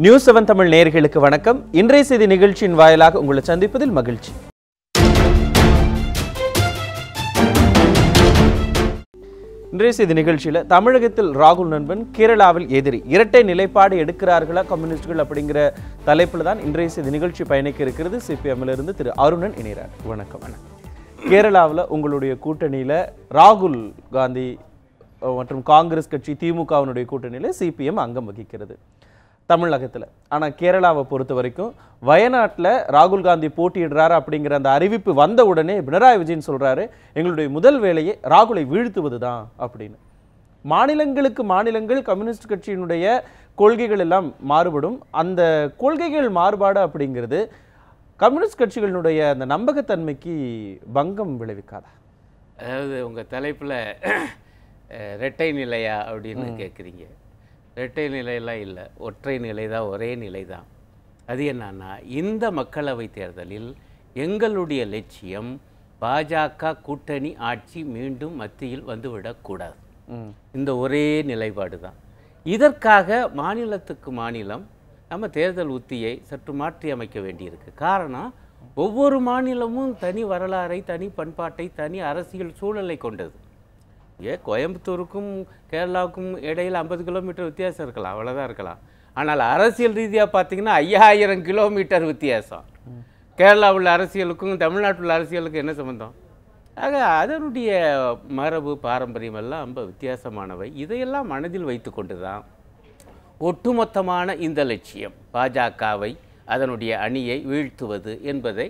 News seven Tamil நேர்களுக்கு வணக்கம். இன்றைய செய்தி நிகழ்ச்சியின் வாயிலாக உங்களை சந்திப்பதில் மகிழ்ச்சி. இன்றைய செய்தி நிகழ்ச்சியில் தமிழகத்தில் ராகுல் நண்பன் கேரளாவில் எதிரி. இரட்டை நிலைப்பாடு எடுக்கிறார்களா கம்யூனிஸ்டுகள் அப்படிங்கிற தலைப்பில் தான் இன்றைய செய்தி நிகழ்ச்சி பயணிக்க இருக்கிறது. சிபிஎம்ல இருந்து திரு அருணன் இணைகிறார். வணக்கம் வணக்கம். கேரளாவில் உங்களுடைய கூட்டணியில ராகுல் காந்தி மற்றும் காங்கிரஸ் கட்சி திமுகவினுடைய கூட்டணியில் சிபிஎம் அங்கம் வகிக்கிறது. தமிழகத்துல. ஆனா கேரளாவை பொறுத்த வரைக்கும் வயநாட்டுல ராகுல் காந்தி போட்டியிடுறாரு அப்படிங்கிற அந்த அறிவிப்பு வந்த உடனே பினராயி விஜயன் சொல்றாரு எங்களுடைய முதல் வேலையே ராகுலை வீழ்த்துவது தான் அப்படின்னு. மாநிலங்களுக்கு மாநிலங்கள் கம்யூனிஸ்ட் கட்சியினுடைய கொள்கைகள் எல்லாம் மாறுபடும். அந்த கொள்கைகள் மாறுபாடு அப்படிங்கிறது கம்யூனிஸ்ட் கட்சிகளினுடைய அந்த நம்பகத்தன்மைக்கு பங்கம் விளைவிக்காதா? அதாவது உங்கள் தலைப்பில் ரெட்டை நிலையா அப்படின்னு கேட்குறீங்க ரெட்டை நிலையெல்லாம் இல்லை ஒற்றை நிலை தான் ஒரே நிலை தான் அது என்னன்னா இந்த மக்களவை தேர்தலில் எங்களுடைய லட்சியம் பாஜக கூட்டணி ஆட்சி மீண்டும் மத்தியில் வந்துவிடக்கூடாது. இந்த ஒரே நிலைப்பாடு தான் இதற்காக மாநிலத்துக்கு மாநிலம் நம்ம தேர்தல் உத்தியை சற்று மாற்றி அமைக்க வேண்டியிருக்கு. காரணம் ஒவ்வொரு மாநிலமும் தனி வரலாறை தனி பண்பாட்டை தனி அரசியல் சூழலை கொண்டது. ஏ கோயம்புத்தூருக்கும் கேரளாவுக்கும் இடையில் ஐம்பது கிலோமீட்டர் வித்தியாசம் இருக்கலாம் அவ்வளோதான் இருக்கலாம். ஆனால் அரசியல் ரீதியாக பார்த்தீங்கன்னா ஐயாயிரம் கிலோமீட்டர் வித்தியாசம். கேரளா உள்ள அரசியலுக்கும் தமிழ்நாட்டில் உள்ள அரசியலுக்கும் என்ன சம்மந்தம் ஆக அதனுடைய மரபு பாரம்பரியம் எல்லாம் ரொம்ப வித்தியாசமானவை. இதையெல்லாம் மனதில் வைத்துக்கொண்டு தான் ஒட்டுமொத்தமான இந்த லட்சியம் பாஜகவை அதனுடைய அணியை வீழ்த்துவது என்பதை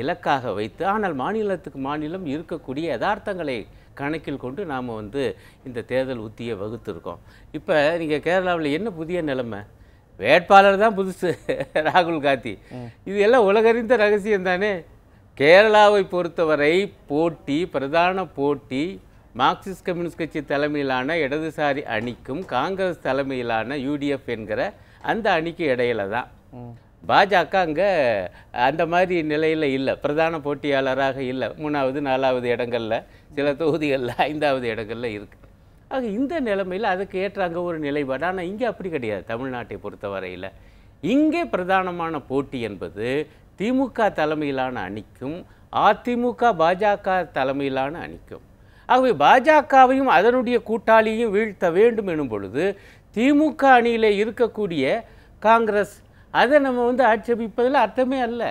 இலக்காக வைத்து ஆனால் மாநிலத்துக்கு மாநிலம் இருக்கக்கூடிய யதார்த்தங்களை கணக்கில் கொண்டு நாம் வந்து இந்த தேர்தல் உத்தியை வகுத்திருக்கோம். இப்போ நீங்கள் கேரளாவில் என்ன புதிய நிலைமை? வேட்பாளர் தான் புதுசு ராகுல் காந்தி. இது எல்லாம் உலகறிந்த ரகசியம் தானே? கேரளாவை பொறுத்தவரை போட்டி பிரதான போட்டி மார்க்சிஸ்ட் கம்யூனிஸ்ட் கட்சி தலைமையிலான இடதுசாரி அணிக்கும் காங்கிரஸ் தலைமையிலான யூடிஎஃப் என்கிற அந்த அணிக்கு இடையில தான். பாஜக அங்கே அந்த மாதிரி நிலையில் இல்லை. பிரதான போட்டியாளராக இல்லை. மூணாவது நாலாவது இடங்களில் சில தொகுதிகளில் ஐந்தாவது இடங்களில் இருக்குது ஆக இந்த நிலைமையில் அதுக்கு ஏற்ற அங்கே ஒரு நிலைப்பாடு. ஆனால் இங்கே அப்படி கிடையாது. தமிழ்நாட்டை பொறுத்தவரையில். இங்கே பிரதானமான போட்டி என்பது திமுக தலைமையிலான அணிக்கும் அதிமுக பாஜக தலைமையிலான அணிக்கும். ஆகவே பாஜகவையும் அதனுடைய கூட்டாளியையும் வீழ்த்த வேண்டும் எனும் பொழுது திமுக அணியிலே இருக்கக்கூடிய காங்கிரஸ் அதை நம்ம வந்து ஆட்சேபிப்பதில் அர்த்தமே அல்ல.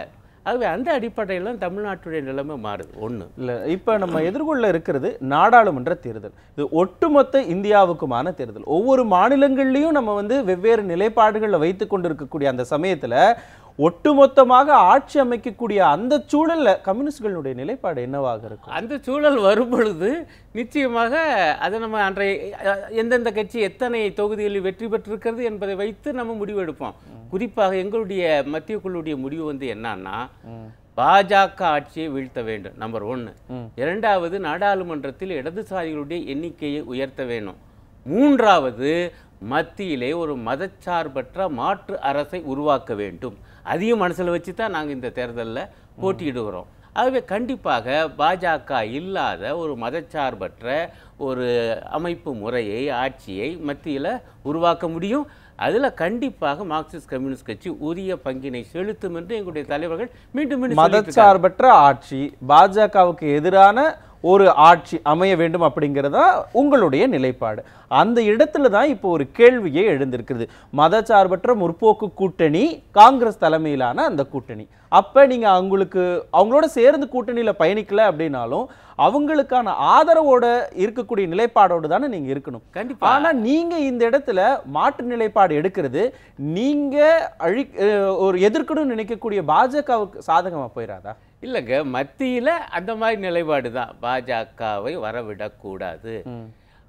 ஆகவே அந்த அடிப்படையில் தான் தமிழ்நாட்டுடைய நிலைமை மாறுது. ஒன்று இல்லை இப்போ நம்ம எதிர்கொள்ள இருக்கிறது நாடாளுமன்ற தேர்தல். இது ஒட்டுமொத்த இந்தியாவுக்குமான தேர்தல். ஒவ்வொரு மாநிலங்கள்லையும் நம்ம வந்து வெவ்வேறு நிலைப்பாடுகளை வைத்து கொண்டிருக்கக்கூடிய அந்த சமயத்தில் ஒட்டுமொத்தமாக ஆட்சி அமைக்கக்கூடிய அந்த சூழல்ல கம்யூனிஸ்டுகளுடைய நிலைப்பாடு என்னவாக இருக்கும்? அந்த சூழல் வரும் பொழுது நிச்சயமாக அதை நம்ம அன்றைய எந்தெந்த கட்சி எத்தனை தொகுதிகளில் வெற்றி பெற்றிருக்கிறது என்பதை வைத்து நம்ம முடிவெடுப்போம் குறிப்பாக எங்களுடைய மத்திய குழுடைய முடிவு வந்து என்னன்னா பாஜக ஆட்சியை வீழ்த்த வேண்டும் நம்பர் ஒன்று இரண்டாவது நாடாளுமன்றத்தில் இடதுசாரிகளுடைய எண்ணிக்கையை உயர்த்த வேணும் மூன்றாவது மத்தியிலே ஒரு மதச்சார்பற்ற மாற்று அரசை உருவாக்க வேண்டும். அதையும் மனசில் வச்சு தான் நாங்கள் இந்த தேர்தலில் போட்டியிடுகிறோம் ஆகவே கண்டிப்பாக பாஜக இல்லாத ஒரு மதச்சார்பற்ற ஒரு அமைப்பு முறையை ஆட்சியை மத்தியில் உருவாக்க முடியும் அதில் கண்டிப்பாக மார்க்சிஸ்ட் கம்யூனிஸ்ட் கட்சி உரிய பங்கினை செலுத்தும் என்று எங்களுடைய தலைவர்கள் மீண்டும் மீண்டும். மதச்சார்பற்ற ஆட்சி பாஜகவுக்கு எதிரான ஒரு ஆட்சி அமைய வேண்டும் அப்படிங்கிறதா உங்களுடைய நிலைப்பாடு. அந்த இடத்துல தான் இப்போ ஒரு கேள்வியே எழுந்திருக்கிறது மதச்சார்பற்ற முற்போக்கு கூட்டணி காங்கிரஸ் தலைமையிலான அந்த கூட்டணி. அப்ப நீங்க அவங்களுக்கு அவங்களோட சேர்ந்து கூட்டணியில பயணிக்கல அப்படின்னாலும் அவங்களுக்கான ஆதரவோட இருக்கக்கூடிய நிலைப்பாடோடு தானே நீங்க இருக்கணும். கண்டிப்பா. ஆனா நீங்க இந்த இடத்துல மாற்று நிலைப்பாடு எடுக்கிறது நீங்க அழி ஒரு எதிர்க்கணும்னு நினைக்கக்கூடிய பாஜகவுக்கு சாதகமா போயிடாதா இல்லைங்க மத்தியில் அந்த மாதிரி நிலைப்பாடு தான். பாஜகவை வரவிடக்கூடாது.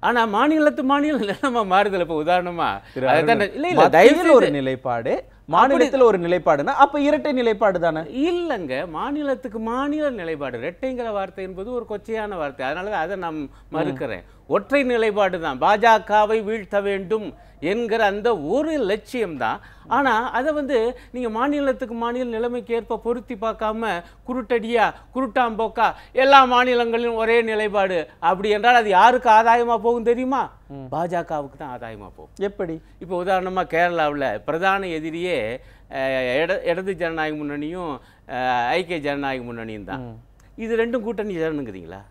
ஆனா மாநிலத்து மாநில நிலைமை மாறுதல் இப்போ உதாரணமா. திரு அதுதான் இல்லை ஒரு நிலைப்பாடு மாநிலத்தில் ஒரு நிலைப்பாடுனா அப்ப இரட்டை நிலைப்பாடு தானே? இல்லைங்க மாநிலத்துக்கு மாநில நிலைப்பாடு. ரெட்டைங்கிற வார்த்தை என்பது ஒரு கொச்சையான வார்த்தை. அதனால தான் அதை நான் மறுக்கிறேன். ஒற்றை நிலைப்பாடு தான். பாஜகவை வீழ்த்த வேண்டும் என்கிற அந்த ஒரு லட்சியம் தான் ஆனால் அதை வந்து நீங்கள் மாநிலத்துக்கு மாநில நிலைமைக்கு ஏற்ப பொருத்தி பார்க்காம குருட்டடியா குருட்டாம்போக்கா எல்லா மாநிலங்களிலும் ஒரே நிலைப்பாடு அப்படி என்றால் அது யாருக்கு ஆதாயமாக போகும் தெரியுமா? பாஜகவுக்கு தான் ஆதாயமாக போகும். எப்படி? இப்போ உதாரணமாக கேரளாவில் பிரதான எதிரியே இட இடது ஜனநாயக முன்னணியும் ஐக்கிய ஜனநாயக முன்னணியும் தான். இது ரெண்டும் கூட்டணி சேரணுங்கிறீங்களா?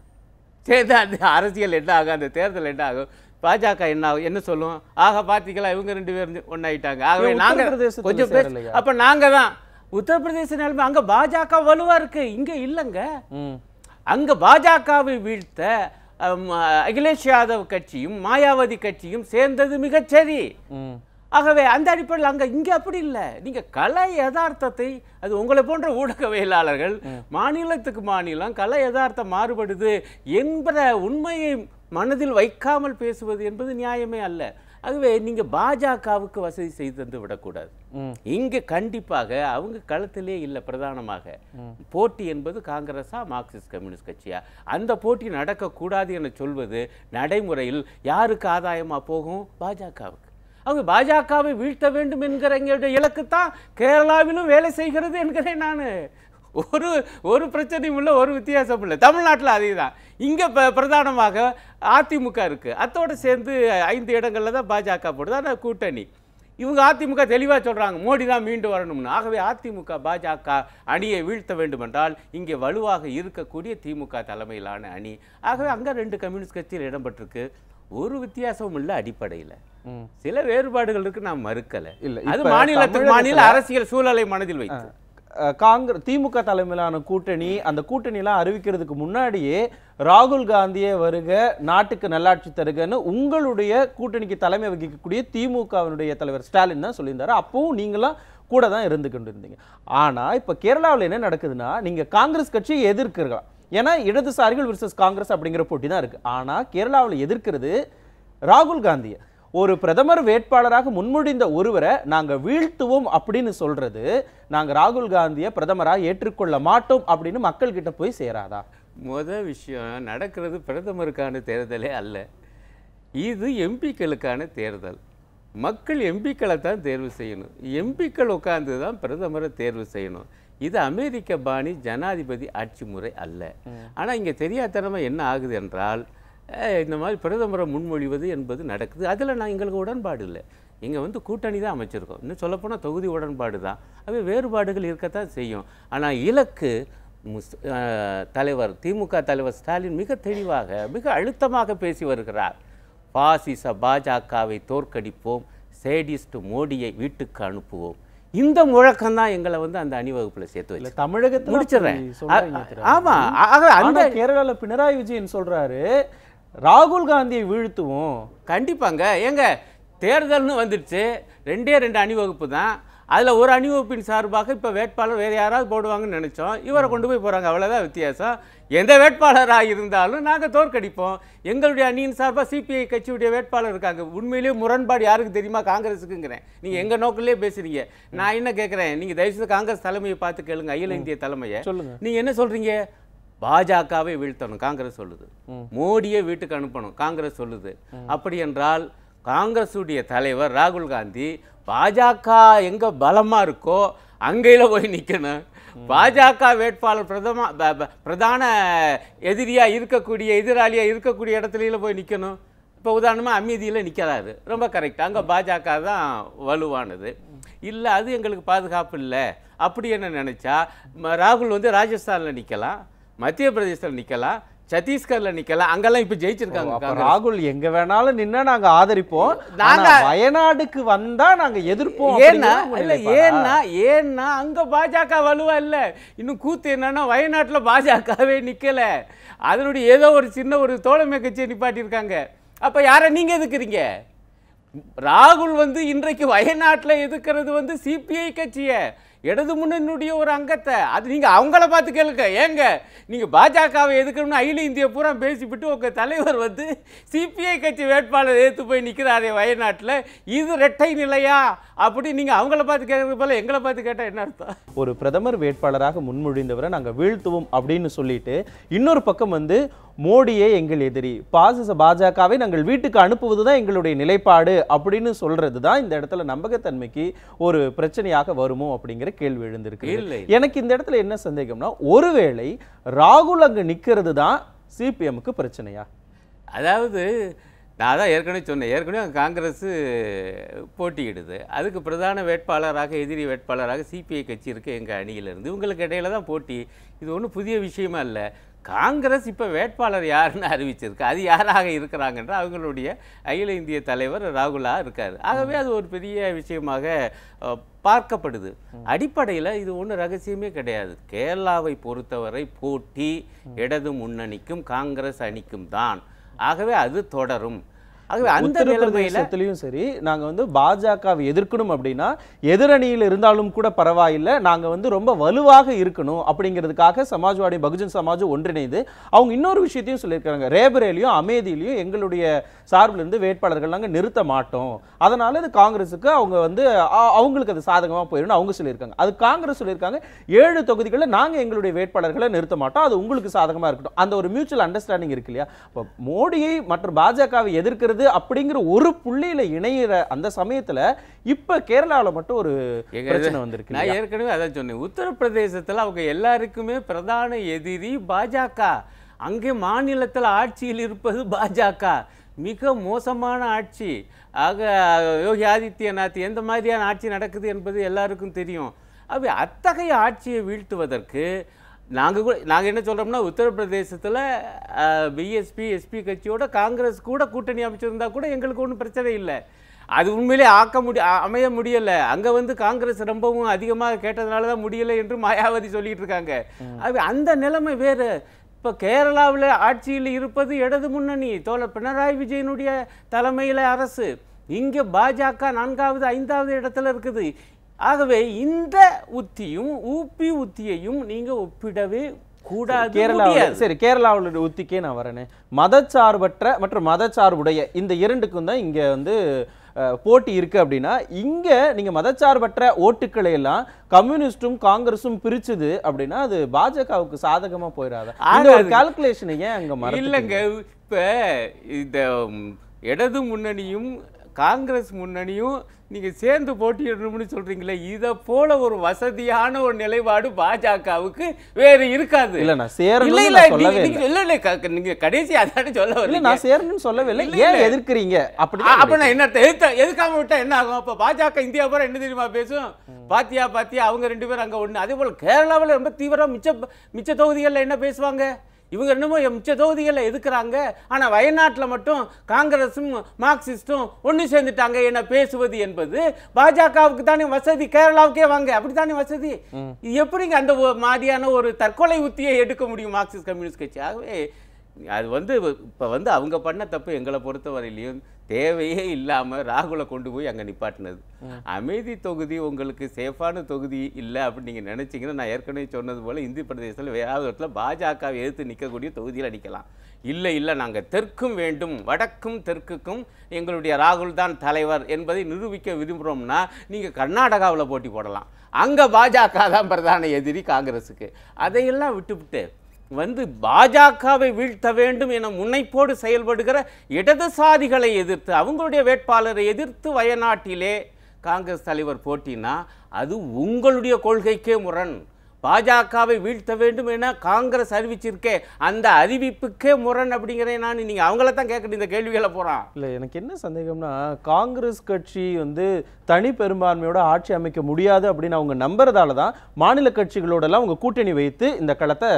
சேர்ந்து அந்த அரசியல் என்ன ஆகும் அந்த தேர்தல் என்ன ஆகும்? பாஜக என்ன ஆகும்? என்ன சொல்லும்? ஆக பார்த்தீங்களா இவங்க ரெண்டு பேரும் ஒன்றாயிட்டாங்க ஆகவே நாங்கள் கொஞ்சம் சேரலையா? அப்போ நாங்கள் தான். உத்தரப்பிரதேச நிலைமை அங்கே பாஜக வலுவா இருக்கு. இங்கே இல்லைங்க. அங்க பாஜகவை வீழ்த்த அகிலேஷ் யாதவ் கட்சியும் மாயாவதி கட்சியும் சேர்ந்தது மிகச்சரி ஆகவே அந்த அடிப்படையில் அங்க இங்க அப்படி இல்லை. நீங்க கலை யதார்த்தத்தை அது உங்களை போன்ற ஊடகவியலாளர்கள் மாநிலத்துக்கு மாநிலம் கலை யதார்த்தம் மாறுபடுது என்கிற உண்மையை மனதில் வைக்காமல் பேசுவது என்பது நியாயமே அல்ல. ஆகவே நீங்க பாஜகவுக்கு வசதி செய்து தந்து விடக்கூடாது. இங்க கண்டிப்பாக அவங்க களத்திலே இல்லை பிரதானமாக. போட்டி என்பது காங்கிரஸா மார்க்சிஸ்ட் கம்யூனிஸ்ட் கட்சியா? அந்த போட்டி நடக்கக்கூடாது என சொல்வது நடைமுறையில் யாருக்கு ஆதாயமா போகும்? பாஜகவுக்கு. அவங்க பாஜகவை வீழ்த்த வேண்டும் என்கிற எங்களுடைய இலக்கு தான் கேரளாவிலும் வேலை செய்கிறது என்கிறேன் நான். ஒரு ஒரு பிரச்சனையும் இல்லை ஒரு வித்தியாசம் இல்லை. தமிழ்நாட்டில் அதே தான் இங்கே பிரதானமாக அதிமுக இருக்குது அத்தோடு சேர்ந்து ஐந்து இடங்களில் தான் பாஜக போடுது. ஆனால் கூட்டணி. இவங்க அதிமுக தெளிவாக சொல்கிறாங்க மோடி தான் மீண்டு வரணும்னு. ஆகவே அதிமுக பாஜக அணியை வீழ்த்த வேண்டுமென்றால் இங்கே வலுவாக இருக்கக்கூடிய திமுக தலைமையிலான அணி. ஆகவே அங்கே ரெண்டு கம்யூனிஸ்ட் கட்சியில் இடம்பெற்றிருக்கு. ஒரு வித்தியாசமும் இல்லை அடிப்படையில். சில வேறுபாடுகள் இருக்கு நான் மறுக்கலை. இல்ல, அது மாநிலத்துக்கு மாநில அரசியல் சூழலை மனதில் வைத்து. காங்கிரஸ் திமுக தலைமையிலான கூட்டணி அந்த கூட்டணிலாம் அறிவிக்கிறதுக்கு முன்னாடியே ராகுல் காந்தியே வருக நாட்டுக்கு நல்லாட்சி தருகன்னு உங்களுடைய கூட்டணிக்கு தலைமை வகிக்கக்கூடிய திமுகவினுடைய தலைவர் ஸ்டாலின் தான் சொல்லியிருந்தாரு. அப்பவும் நீங்களாம் கூட தான் இருந்து கொண்டு இருந்தீங்க ஆனா இப்ப கேரளாவில் என்ன நடக்குதுன்னா நீங்க காங்கிரஸ் கட்சியை எதிர்க்கிறீங்க ஏன்னா இடதுசாரிகள் விர்சஸ் காங்கிரஸ் அப்படிங்கிற போட்டி தான் இருக்கு. ஆனால் கேரளாவில் எதிர்க்கிறது ராகுல் காந்தியை. ஒரு பிரதமர் வேட்பாளராக முன்மொழிந்த ஒருவரை நாங்கள் வீழ்த்துவோம் அப்படின்னு சொல்றது நாங்கள் ராகுல் காந்தியை பிரதமராக ஏற்றுக்கொள்ள மாட்டோம் அப்படின்னு மக்கள் கிட்ட போய் சேராதா? முத விஷயம் நடக்கிறது பிரதமருக்கான தேர்தலே அல்ல. இது எம்பிக்களுக்கான தேர்தல். மக்கள் எம்பிக்களை தான் தேர்வு செய்யணும். எம்பிக்கள் உட்காந்து தான் பிரதமரை தேர்வு செய்யணும். இது அமெரிக்க பாணி ஜனாதிபதி ஆட்சி முறை அல்ல. ஆனால் இங்கே தெரியாதனமாக என்ன ஆகுது என்றால் இந்த மாதிரி பிரதமரை முன்மொழிவது என்பது நடக்குது. அதில் நான் எங்களுக்கு உடன்பாடு இல்லை. இங்கே வந்து கூட்டணி தான் அமைச்சிருக்கோம். இன்னும் சொல்லப்போனால் தொகுதி உடன்பாடு தான். அவை வேறுபாடுகள் இருக்கத்தான் செய்யும். ஆனால் இலக்கு தலைவர் திமுக தலைவர் ஸ்டாலின் மிக தெளிவாக மிக அழுத்தமாக பேசி வருகிறார். பாசிச பாஜகவை தோற்கடிப்போம். சேடிஸ்ட் மோடியை வீட்டுக்கு அனுப்புவோம். இந்த முழக்கம் தான் எங்களை வந்து அந்த அணிவகுப்புல சேர்த்து இல்ல வச்சு. தமிழகத்துல முடிச்சிடுறேன். அப்படி சொல்றீங்க திரு. ஆமா. ஆக அந்த ஆனா கேரளால பினராயி விஜயன் சொல்றாரு ராகுல் காந்தியை வீழ்த்துவோம். கண்டிப்பாங்க. ஏங்க தேர்தல்னு வந்துடுச்சு ரெண்டே ரெண்டு அணிவகுப்பு தான். அதில் ஒரு அணிவகுப்பின் சார்பாக இப்போ வேட்பாளர் வேறு யாராவது போடுவாங்கன்னு நினச்சோம். இவரை கொண்டு போய் போகிறாங்க அவ்வளோதான் வித்தியாசம். எந்த வேட்பாளராக இருந்தாலும் நாங்கள் தோற்கடிப்போம். எங்களுடைய அணியின் சார்பாக சிபிஐ கட்சியுடைய வேட்பாளர் இருக்காங்க. உண்மையிலேயே முரண்பாடு யாருக்கு தெரியுமா? காங்கிரஸுக்குங்கிறேன். நீங்கள் எங்கள் நோக்கிலே பேசுகிறீங்க நான் என்ன கேட்குறேன் நீங்கள் தயவுசெய்து காங்கிரஸ் தலைமையை பார்த்து கேளுங்க. அகில இந்திய தலைமையை. நீங்கள் என்ன சொல்கிறீங்க பாஜகவை வீழ்த்தணும். காங்கிரஸ் சொல்லுது. மோடியை வீட்டுக்கு அனுப்பணும். காங்கிரஸ் சொல்லுது. அப்படி என்றால் காங்கிரஸுடைய தலைவர் ராகுல் காந்தி பாஜக எங்க பலமா இருக்கோ அங்கேயில போய் நிக்கணும். பாஜக வேட்பாளர் பிரதம பிரதான எதிரியா இருக்கக்கூடிய எதிராளியா இருக்கக்கூடிய இடத்துல போய் நிக்கணும். இப்போ உதாரணமா அமீதியில் நிற்கிறாரு ரொம்ப கரெக்ட். அங்கே பாஜக தான் வலுவானது. இல்லை அது எங்களுக்கு பாதுகாப்பு இல்லை. அப்படி என்ன நினைச்சா ராகுல் வந்து ராஜஸ்தான்ல நிக்கலாம் மத்திய பிரதேசத்தில் நிக்கலாம் சத்தீஸ்கர்ல நிக்கலாம் அங்கெல்லாம் இப்போ ஜெயிச்சிருக்காங்க. ராகுல் எங்க வேணாலும் நின்னா நாங்க ஆதரிப்போம். நாங்க- வயநாடுக்கு வந்தா நாங்க எதிர்ப்போம் ஏன்னா இல்ல? ஏன்னா ஏன்னா அங்க பாஜக வலுவா இல்ல. இன்னும் கூத்து என்னன்னா வயநாட்டுல பாஜகவே நிக்கல. அதனுடைய ஏதோ ஒரு சின்ன ஒரு தோழமை கட்சியை நிப்பாட்டியிருக்காங்க. அப்ப யாரை நீங்க எதுக்குறீங்க? ராகுல் வந்து இன்றைக்கு வயநாட்டுல எதுக்கிறது வந்து சிபிஐ கட்சியை. இடது முன்னணியுடைய ஒரு அங்கத்தை. அது நீங்கள் அவங்கள பார்த்து கேளுங்க. ஏங்க நீங்கள் பாஜகவை எதுக்கணும்னு அகில இந்திய பூரா பேசிவிட்டு உங்கள் தலைவர் வந்து சிபிஐ கட்சி வேட்பாளர் ஏற்று போய் நிற்கிறாரே வயநாட்டில். இது ரெட்டை நிலையா? அப்படி நீங்கள் அவங்கள பார்த்து கேட்கறது போல எங்களை பார்த்து கேட்டால் என்ன அர்த்தம்? ஒரு பிரதமர் வேட்பாளராக முன்மொழிந்தவரை நாங்கள் வீழ்த்துவோம் அப்படின்னு சொல்லிட்டு இன்னொரு பக்கம் வந்து மோடியே எங்கள் எதிரி. பாசிச பாஜகவை நாங்கள் வீட்டுக்கு அனுப்புவது தான் எங்களுடைய நிலைப்பாடு அப்படின்னு சொல்கிறது தான் இந்த இடத்துல நம்பகத்தன்மைக்கு ஒரு பிரச்சனையாக வருமோ அப்படிங்கிற கேள்வி எழுந்திருக்கு இல்லை எனக்கு இந்த இடத்துல என்ன சந்தேகம்னா ஒருவேளை ராகுல் அங்க நிக்கிறது தான் சிபிஎம்க்கு பிரச்சனையா? அதாவது நான் தான் ஏற்கனவே சொன்னேன் ஏற்கனவே அங்க காங்கிரஸ் போட்டியிடுது. அதுக்கு பிரதான வேட்பாளராக எதிரி வேட்பாளராக சிபிஐ கட்சி இருக்கு எங்கள் அணியிலிருந்து. இவங்களுக்கு இடையில தான் போட்டி. இது ஒன்றும் புதிய விஷயமா இல்லை. காங்கிரஸ் இப்போ வேட்பாளர் யாருன்னு அறிவிச்சிருக்கு. அது யாராக இருக்கிறாங்கன்ற அவங்களுடைய அகில இந்திய தலைவர் ராகுலா இருக்கார். ஆகவே அது ஒரு பெரிய விஷயமாக பார்க்கப்படுது. அடிப்படையில் இது ஒன்றும் ரகசியமே கிடையாது. கேரளாவை பொறுத்தவரை போட்டி இடது முன்னணிக்கும் காங்கிரஸ் அணிக்கும் தான். ஆகவே அது தொடரும். ஆகவே அந்த நிலைமையில சரி நாங்க வந்து பாஜகவை எதிர்க்கணும் அப்படின்னா எதிரணியில் இருந்தாலும் கூட பரவாயில்லை நாங்க வந்து ரொம்ப வலுவாக இருக்கணும் அப்படிங்கிறதுக்காக சமாஜ்வாடி பகுஜன் சமாஜ் ஒன்றிணைந்து அவங்க இன்னொரு விஷயத்தையும் சொல்லியிருக்காங்க. ரேபரேலையும் அமேதியிலையும் எங்களுடைய சார்பில் இருந்து வேட்பாளர்கள் நாங்கள் நிறுத்த மாட்டோம். அதனால இது காங்கிரஸுக்கு அவங்க வந்து அவங்களுக்கு அது சாதகமாக போயிடும் அவங்க சொல்லியிருக்காங்க. அது காங்கிரஸ் சொல்லியிருக்காங்க ஏழு தொகுதிகளில் நாங்கள் எங்களுடைய வேட்பாளர்களை நிறுத்த மாட்டோம். அது உங்களுக்கு சாதகமாக இருக்கட்டும். அந்த ஒரு மியூச்சுவல் அண்டர்ஸ்டாண்டிங் இருக்கு இல்லையா? இப்போ மோடியை மற்றும் பாஜகவை எதிர்க்கிறது அப்படிங்கிற ஒரு புள்ளியில இணையிற அந்த சமயத்துல இப்ப கேரளாவுல மட்டும் ஒரு பிரச்சனை வந்திருக்கு நான் ஏற்கனவே அதான் சொன்னேன். உத்தரப்பிரதேசத்தில் அவங்க எல்லாருக்குமே பிரதான எதிரி பாஜக. அங்கே மாநிலத்தில் ஆட்சியில் இருப்பது பாஜக. மிக மோசமான ஆட்சி. ஆக யோகி ஆதித்யநாத் எந்த மாதிரியான ஆட்சி நடக்குது என்பது எல்லாருக்கும் தெரியும். அவை அத்தகைய ஆட்சியை வீழ்த்துவதற்கு நாங்கள் கூட நாங்கள் என்ன சொல்கிறோம்னா உத்தரப்பிரதேசத்தில் பிஎஸ்பி எஸ்பி கட்சியோட காங்கிரஸ் கூட கூட்டணி அமைச்சிருந்தா கூட எங்களுக்கு ஒன்றும் பிரச்சனை இல்லை. அது உண்மையிலே ஆக்க முடி அமைய முடியல. அங்க வந்து காங்கிரஸ் ரொம்பவும் அதிகமாக கேட்டதுனால தான் முடியல என்று மாயாவதி சொல்லிட்டு இருக்காங்க. அது அந்த நிலைமை வேறு. இப்போ கேரளாவில் ஆட்சியில் இருப்பது இடது முன்னணி தோழர் பினராயி விஜயனுடைய தலைமையில் அரசு. இங்கே பாஜக நான்காவது ஐந்தாவது இடத்துல இருக்குது. ஆகவே இந்த உத்தியும் ஊப்பி உத்தியையும் நீங்க ஒப்பிடவே கூடாது கேரளாவில். சரி கேரளாவுடைய உத்திக்கே நான் வரேனே மதச்சார்பற்ற மற்றும் மதச்சார்புடைய இந்த இரண்டுக்கும் தான் இங்க வந்து போட்டி இருக்கு அப்படின்னா இங்க நீங்க மதச்சார்பற்ற ஓட்டுக்களை எல்லாம் கம்யூனிஸ்டும் காங்கிரஸும் பிரிச்சுது அப்படின்னா அது பாஜகவுக்கு சாதகமா போயிடாத ஒரு. கால்குலேஷனை ஏன் அங்க? இல்லைங்க இப்ப இந்த இடது முன்னணியும் காங்கிரஸ் முன்னணியும் நீங்க சேர்ந்து போட்டியிடணும்னு சொல்றீங்களே இதை போல ஒரு வசதியான ஒரு நிலைப்பாடு பாஜகவுக்கு வேற இருக்காது. இல்ல நான் சேரணும்னு இல்ல இல்ல இல்லை. இல்ல இல்ல க- நீங்க கடைசி அதானே சொல்ல வரீங்க நான் சேரணும்னு சொல்லவே இல்லை. இல்ல, ஏன். எதிர்க்கிறீங்க? அப்படி அப்ப நான் என்ன அர்த்தம்? எதுத்த- எதுக்காம விட்டா என்ன ஆகும்? அப்ப பாஜக இந்தியா பூரா என்ன தெரியுமா பேசும்? பாத்தியா பாத்தியா அவங்க ரெண்டு பேரும் அங்க ஒண்ணு. அதே போல கேரளாவுல ரொம்ப தீவிரம் மிச்ச மிச்ச தொகுதிகள்ல என்ன பேசுவாங்க? இவங்க என்னமோ மிச்ச தொகுதிகளில் எதுக்குறாங்க? ஆனா வயநாட்டுல மட்டும் காங்கிரஸும் மார்க்சிஸ்டும் ஒண்ணு சேர்ந்துட்டாங்க என்ன பேசுவது என்பது பாஜகவுக்கு தானே வசதி கேரளாவுக்கே வாங்க அப்படித்தானே வசதி? எப்படிங்க அந்த மாதிரியான ஒரு தற்கொலை உத்தியை எடுக்க முடியும் மார்க்சிஸ்ட் கம்யூனிஸ்ட் கட்சி? ஆகவே அது வந்து இப்போ வந்து அவங்க பண்ண தப்பு எங்களை பொறுத்தவரையிலையும் தேவையே இல்லாமல் ராகுலை கொண்டு போய் அங்கே நிப்பாட்டினது. அமைதி தொகுதி உங்களுக்கு சேஃபான தொகுதி இல்லை அப்படின்னு நீங்கள் நினச்சிங்கன்னா நான் ஏற்கனவே சொன்னது போல் இந்திய பிரதேசத்தில் வேறாவது இடத்துல பாஜகவை எதிர்த்து நிற்கக்கூடிய தொகுதியில் நிற்கலாம் இல்லை இல்லை நாங்கள் தெற்கும் வேண்டும் வடக்கும் தெற்குக்கும் எங்களுடைய ராகுல் தான் தலைவர் என்பதை நிரூபிக்க விரும்புகிறோம்னா நீங்கள் கர்நாடகாவில் போட்டி போடலாம். அங்கே பாஜக தான் பிரதான எதிரி காங்கிரஸுக்கு அதையெல்லாம் விட்டுவிட்டு வந்து பாஜகவை வீழ்த்த வேண்டும் என முனைப்போடு செயல்படுகிற இடதுசாரிகளை எதிர்த்து அவங்களுடைய வேட்பாளரை எதிர்த்து வயநாட்டிலே காங்கிரஸ் தலைவர் போட்டினா அது உங்களுடைய கொள்கைக்கே முரண். பாஜகவை வீழ்த்த வேண்டும் என காங்கிரஸ் அறிவிச்சிருக்கே அந்த அறிவிப்புக்கே முரண் அப்படிங்கிறத நான் நீங்கள் அவங்கள தான் கேட்கணும் இந்த கேள்விகளை போகிறான் இல்லை எனக்கு என்ன சந்தேகம்னா காங்கிரஸ் கட்சி வந்து தனி பெரும்பான்மையோட ஆட்சி அமைக்க முடியாது அப்படின்னு அவங்க நம்புறதால தான் மாநில கட்சிகளோடலாம் அவங்க கூட்டணி வைத்து இந்த களத்தை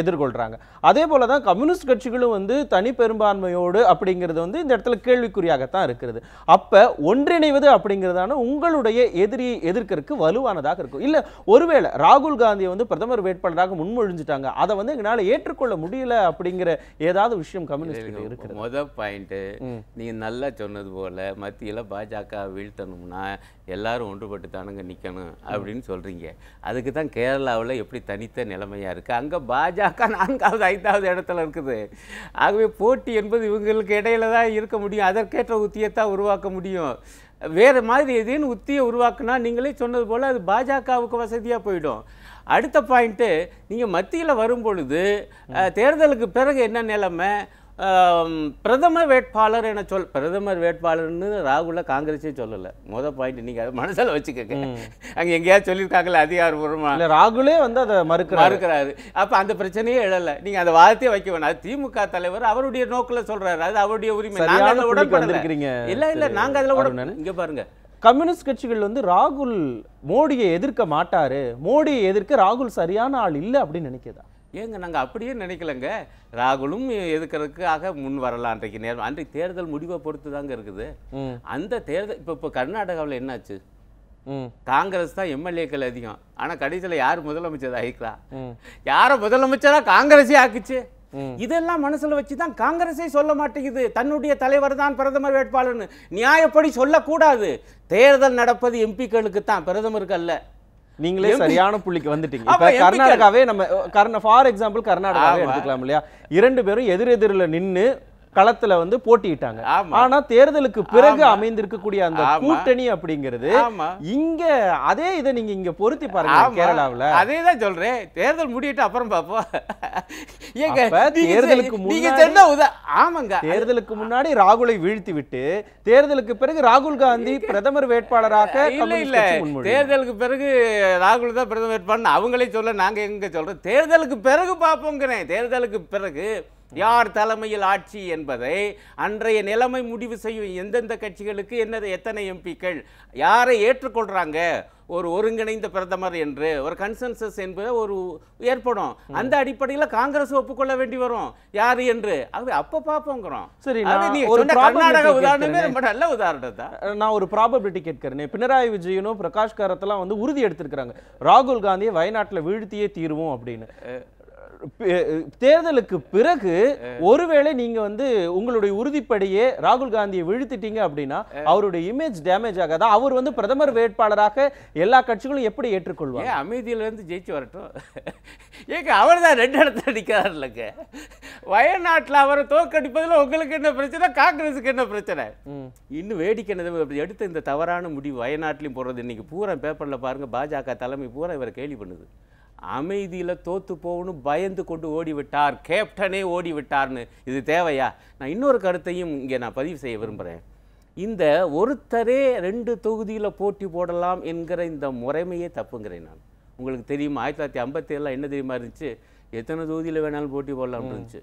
எதிர்கொள்கிறாங்க அதே போல தான் கம்யூனிஸ்ட் கட்சிகளும் வந்து தனி பெரும்பான்மையோடு அப்படிங்கிறது வந்து இந்த இடத்துல கேள்விக்குறியாகத்தான் இருக்கிறது அப்போ ஒன்றிணைவது அப்படிங்கிறதான உங்களுடைய எதிரியை எதிர்க்கிறதுக்கு வலுவானதாக இருக்கும். இல்லை ஒருவேளை ராகுல் காந்தி காந்தியை வந்து பிரதமர் வேட்பாளராக முன்மொழிஞ்சிட்டாங்க. அதை வந்து எங்களால ஏற்றுக்கொள்ள முடியல அப்படிங்கிற ஏதாவது விஷயம் கம்யூனிஸ்ட் இருக்கு முத பாயிண்ட்டு ம். நீங்க நல்லா சொன்னது போல மத்தியில பாஜக வீழ்த்தணும்னா எல்லாரும் ஒன்றுபட்டு தானுங்க நிக்கணும் அப்படின்னு சொல்றீங்க. அதுக்கு தான் கேரளாவில் எப்படி தனித்த நிலைமையா இருக்கு? அங்க பாஜக நான்காவது ஐந்தாவது இடத்துல இருக்குது. ஆகவே போட்டி என்பது இவங்களுக்கு இடையில தான் இருக்க முடியும். அதற்கேற்ற உத்தியத்தான் உருவாக்க முடியும். வேற மாதிரி எதேன்னு உத்தியை உருவாக்குனா நீங்களே சொன்னது போல அது பாஜகவுக்கு வசதியா போயிடும். அடுத்த பாயிண்ட்டு நீங்க மத்தியில வரும் பொழுது அஹ், தேர்தலுக்கு பிறகு என்ன நிலைமை? ஆம், பிரதமர் வேட்பாளர் என சொல் பிரதமர் வேட்பாளர்னு ராகுல காங்கிரஸே சொல்லலை. முத பாயிண்ட் நீங்க அதை மனசுல வச்சுக்கோங்க. அங்க எங்கேயாவது சொல்லியிருக்காங்களே அதிகாரப்பூர்வமா இல்ல ராகுலே வந்து அதை மறுக்கிறாரு. மறுக்கிறாரு. அப்ப அந்த பிரச்சனையே எழல. நீங்க அந்த வாதத்தையே வைக்க வேணாம். அது திமுக தலைவர் அவருடைய நோக்குல சொல்றாரு. அது அவருடைய உரிமை. நாங்க சரியான அதுல உடன்படல. இல்ல இல்ல திரு நாங்க அதுல. உடன்பட இங்க பாருங்க. கம்யூனிஸ்ட் கட்சிகள் வந்து ராகுல் மோடியை எதிர்க்க மாட்டாரு மோடியை எதிர்க்க ராகுல் சரியான ஆள் இல்ல அப்படின்னு நினைக்கிறதா ஏங்க நாங்க அப்படியே நினைக்கலங்க. ராகுலும் எதுக்கிறதுக்காக முன் வரலாம் அன்றைக்கு நேரம். அன்றைக்கு தேர்தல் முடிவை பொறுத்து தாங்க இருக்குது அந்த தேர்தல் இப்போ இப்போ கர்நாடகாவில் என்னாச்சு? காங்கிரஸ் தான் எம்எல்ஏக்கள் அதிகம். ஆனா கடைசியில் யார் முதலமைச்சர் ஆகிக்கிறா ம். யாரை முதலமைச்சரா காங்கிரஸே ஆக்குச்சு. இதெல்லாம் மனசுல வச்சு தான் காங்கிரஸே சொல்ல மாட்டேங்குது. தன்னுடைய தலைவர் தான் பிரதமர் வேட்பாளர்னு. நியாயப்படி சொல்லக்கூடாது. தேர்தல் நடப்பது எம்பிக்களுக்கு தான் பிரதமருக்கு அல்ல நீங்களே சரியான புள்ளிக்கு வந்துட்டீங்க. இப்ப கர்நாடகாவே நம்ம ஃபார் எக்ஸாம்பிள் கர்நாடகாவே. எடுத்துக்கலாம் இல்லையா இரண்டு பேரும் எதிரெதிரில நின்னு களத்துல வந்து போட்டியிட்டாங்க. ஆனா தேர்தலுக்கு பிறகு. அமைந்திருக்கக்கூடிய அந்த. கூட்டணி அப்படிங்கிறது இங்க அதே இதை நீங்க இங்க பொருத்தி பாருங்க. கேரளாவுல. அதே தான் சொல்றேன். தேர்தல் முடியிட்டு அப்புறம் பார்ப்போம். ஏங்க தேர்தலுக்கு முன்னாடி- ஆமாங்க. தேர்தலுக்கு முன்னாடி ராகுலை வீழ்த்தி விட்டு தேர்தலுக்கு பிறகு ராகுல் காந்தி பிரதமர் வேட்பாளராக இல்ல இல்ல. தேர்தலுக்கு பிறகு ராகுல் தான் பிரதமர் வேட்பாளர் அவங்களே சொல்ல நாங்க எங்க சொல்றோம்? தேர்தலுக்கு பிறகு பார்ப்போங்கிறேன் தேர்தலுக்கு பிறகு யார் தலைமையில் ஆட்சி என்பதை அன்றைய நிலைமை முடிவு செய்யும் எந்தெந்த கட்சிகளுக்கு என்ன எத்தனை எம்பிக்கள் யாரை ஏற்றுக்கொள்றாங்க ஒரு ஒருங்கிணைந்த பிரதமர் என்று ஒரு கன்சென்சஸ் என்பது ஒரு ஏற்படும். அந்த அடிப்படையில் காங்கிரஸ் ஒப்புக்கொள்ள வேண்டி வரும். யார் என்று? ஆகவே அப்ப பார்ப்போங்கிறோம். சரி கர்நாடக உதாரணமே. ரொம்ப நல்ல உதாரணம் தான். நான் ஒரு ப்ராபபிலிட்டி கேட்கிறேன். பினராயி விஜயனும் பிரகாஷ் காரத்தெல்லாம் வந்து உறுதி எடுத்திருக்கிறாங்க. ராகுல் காந்தியை வயநாட்டுல வீழ்த்தியே தீருவோம் அப்படின்னு. தேர்தலுக்கு பிறகு ஒருவேளை நீங்க வந்து உங்களுடைய உறுதிப்படியே ராகுல் காந்தியை வீழ்த்திட்டீங்க அப்படின்னா அவருடைய இமேஜ் டேமேஜ் ஆகாதா. அவர் வந்து பிரதமர் வேட்பாளராக எல்லா கட்சிகளும் எப்படி ஏற்றுக்கொள்வாங்க? ஏன் அமைதியில இருந்து ஜெயிச்சு வரட்டும்? ஏங்க அவர் தான் ரெண்டு இடத்துல நிற்கிறாருல்லங்க வயநாட்டில் அவரை தோற்கடிப்பதில் உங்களுக்கு என்ன பிரச்சனை? காங்கிரஸுக்கு என்ன பிரச்சனை. இன்னும் வேடிக்கை என்னது? எடுத்த இந்த தவறான முடிவு வயநாட்டிலையும் போடுறது. இன்னைக்கு பூரா பேப்பரில் பாருங்க பாஜக தலைமை பூரா இவரை கேலி பண்ணுது. அமைதியில் தோத்து போகணும் பயந்து கொண்டு ஓடி விட்டார் கேப்டனே ஓடி விட்டார்னு இது தேவையா? நான் இன்னொரு கருத்தையும் இங்கே நான் பதிவு செய்ய விரும்புகிறேன் இந்த ஒருத்தரே ரெண்டு தொகுதியில் போட்டி போடலாம் என்கிற இந்த முறைமையே தப்புங்கிறேன் நான். உங்களுக்கு தெரியுமா ஆயிரத்தி தொள்ளாயிரத்தி ஐம்பத்தி ஏழில் என்ன தெரியுமா இருந்துச்சு? எத்தனை தொகுதியில் வேணாலும் போட்டி போடலாம்னு இருந்துச்சு.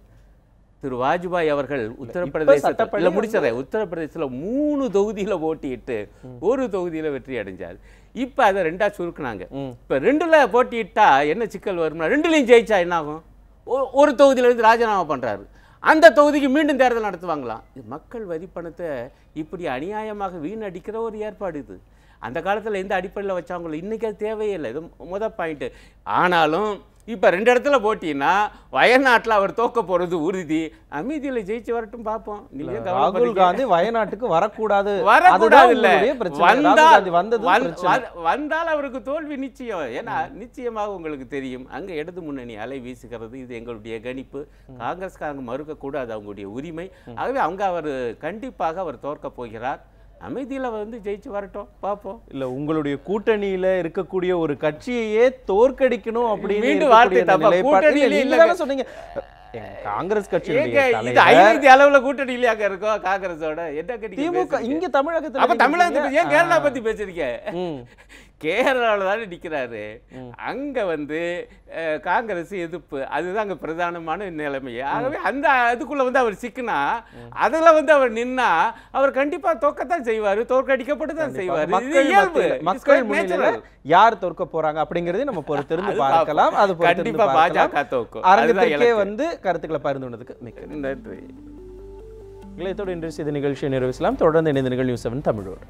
திரு வாஜ்பாய் அவர்கள் உத்தரப்பிரதேசத்தில் முடிச்சிடறேன் உத்தரப்பிரதேசத்துல மூணு தொகுதியில போட்டியிட்டு ஒரு தொகுதியில வெற்றி அடைஞ்சார். இப்ப அதை ரெண்டா சுருக்குனாங்க. இப்ப ரெண்டுல போட்டியிட்டா என்ன சிக்கல் வரும்னா ரெண்டுலையும் ஜெயிச்சா என்ன ஆகும்? ஒ- ஒரு தொகுதியில இருந்து ராஜினாமா பண்றாரு. அந்த தொகுதிக்கு மீண்டும் தேர்தல் நடத்துவாங்களாம் இது மக்கள் வரி பணத்தை இப்படி அநியாயமாக வீணடிக்கிற ஒரு ஏற்பாடு இது. அந்த காலத்துல எந்த அடிப்படையில் வச்சாங்களோ இன்னைக்கு அது தேவையே இல்லை. இது முத பாயிண்ட் ஆனாலும் இப்ப ரெண்டு இடத்துல போட்டின்னா வயநாட்டுல அவர் தோக்க போறது உறுதி. அமைதியில ஜெயிச்சு வரட்டும் பார்ப்போம் நீங்க ராகுல். காந்தி வயநாட்டுக்கு வரக்கூடாது. வரக்கூடாது இல்ல. வந்தால் வந்தால் அவருக்கு தோல்வி நிச்சயம். ஏன்னா நிச்சயமாக உங்களுக்கு தெரியும். அங்க இடது முன்னணி அலை வீசுகிறது. இது எங்களுடைய கணிப்பு. காங்கிரஸ்காரங்க மறுக்க கூடாது அவங்களுடைய உரிமை. ஆகவே அவங்க அவர் கண்டிப்பாக அவர் தோற்க போகிறார். அமைதியில வந்து ஜெயிச்சு வரட்டும். பார்ப்போம் இல்ல உங்களுடைய கூட்டணியில இருக்கக்கூடிய ஒரு கட்சியையே தோற்கடிக்கணும் அப்படின்னு வார்த்தை கூட்டணியிலே இல்ல, நீங்க இல்லைங்க. தானே சொன்னீங்க. காங்கிரஸ் தலைவர் ஐநூத்தி அளவுல கூட்டணி இல்லையாங்க இருக்கும்? காங்கிரஸோட? என்ன கட்டி திமுக இங்க தமிழகத்துல அப்ப நீங்க தமிழகத்தை இருக்கீங்க. பத்தி ஏன் கேரளா பத்தி பேசுறீங்க? ம். கேரளாவில் தானே நிற்கிறாரு அங்கே வந்து காங்கிரஸ் எதிர்ப்பு. அதுதான் அங்கே பிரதானமான நிலைமை. ஆகவே அந்த அதுக்குள்ள வந்து அவர் சிக்கினா அதில் வந்து அவர் நின்னா அவர் கண்டிப்பா தோக்கத்தான் செய்வார் தோற்கடிக்கப்பட்டு தான் செய்வார். மக்கள் இயல்பு. முன்னிலையில. யார் தோற்க போறாங்க அப்படிங்கறதையும் நம்ம பொறுத்திருந்து பார்க்கலாம் அது பார்ப்போம். பொறுத்திருந்து கண்டிப்பா பார்க்கலாம். பாஜக தோக்கும். இலக்கு. வந்து கருத்துக்களை பகிர்ந்து கொண்டதுக்கு மிக்க நன்றி. இளையத்தோடு இன்றைய செய்தி நிகழ்ச்சியை நிறைவேற்றலாம் தொடர்ந்து இணைந்த நிகழ்ச்சி செவன் தமிழோடு.